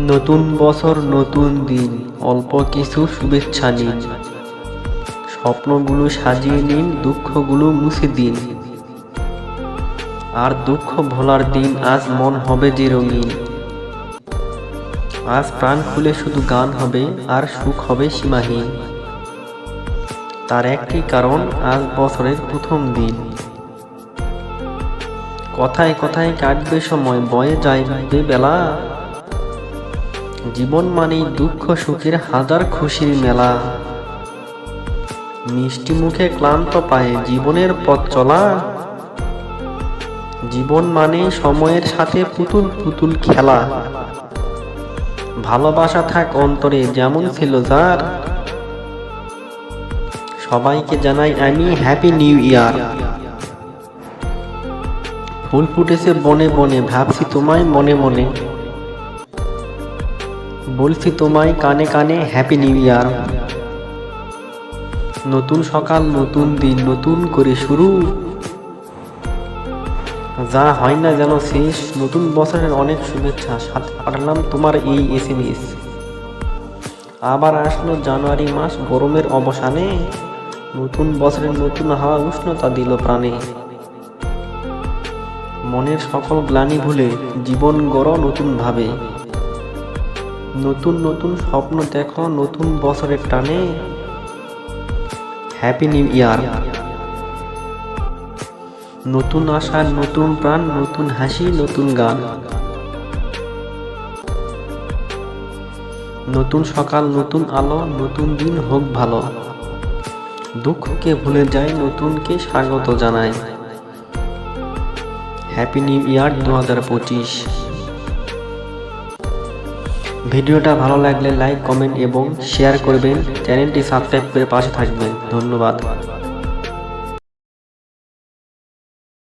নতুন বছর, নতুন দিন, অল্প কিছু শুভেচ্ছা নিন। স্বপ্নগুলো সাজিয়ে নিন, দুঃখগুলো মুছে দিন। আর দুঃখ ভোলার দিন আজ মন হবে যে রঙিন। আজ প্রাণ খুলে শুধু গান হবে, আর সুখ হবে সীমাহীন। তার একটি কারণ আজ বছরের প্রথম দিন। কথায় কথায় কাটবে সময়, বয়ে যাইবে বেলা জীবন মানেই দুঃখ, সুখের হাজার খুশির মেলা। মিষ্টি মুখে ক্লান্ত পায়ে জীবনের পথ চলা। জীবন মানে সময়ের সাথে পুতুল পুতুল খেলা। ভালোবাসা থাক অন্তরে যেমন ছিল যার। সবাইকে জানাই আমি হ্যাপি নিউ ইয়ার ফুল ফুটেছে বনে বনে, ভাবছি তোমায় মনে মনে। বলছি তোমায় কানে কানে হ্যাপি নিউ ইয়ার নতুন সকাল, নতুন দিন, নতুন করে শুরু। যা হয় না যেন শেষ, নতুন বছরের অনেক শুভেচ্ছা। সাথে পাঠালাম তোমার এই এস এম এস আবার আসলো জানুয়ারি মাস, গরমের অবসানে। নতুন বছরের নতুন হাওয়া উষ্ণতা দিল প্রাণে। মনের সকল গ্লানি ভুলে জীবন গড় নতুন ভাবে নতুন নতুন স্বপ্ন দেখো, নতুন বছরের টানে। হ্যাপি নিউ ইয়ার নতুন আশা, নতুন প্রাণ, নতুন হাসি, নতুন গান। নতুন সকাল, নতুন আলো, নতুন দিন হোক ভালো। দুঃখকে ভুলে যায়, নতুনকে স্বাগত জানায়। হ্যাপি নিউ ইয়ার দু হাজার পঁচিশ। ভিডিওটা ভালো লাগলে লাইক কমেন্ট এবং শেয়ার করবেন। চ্যানেলটি সাবস্ক্রাইব করে পাশে থাকবেন। ধন্যবাদ।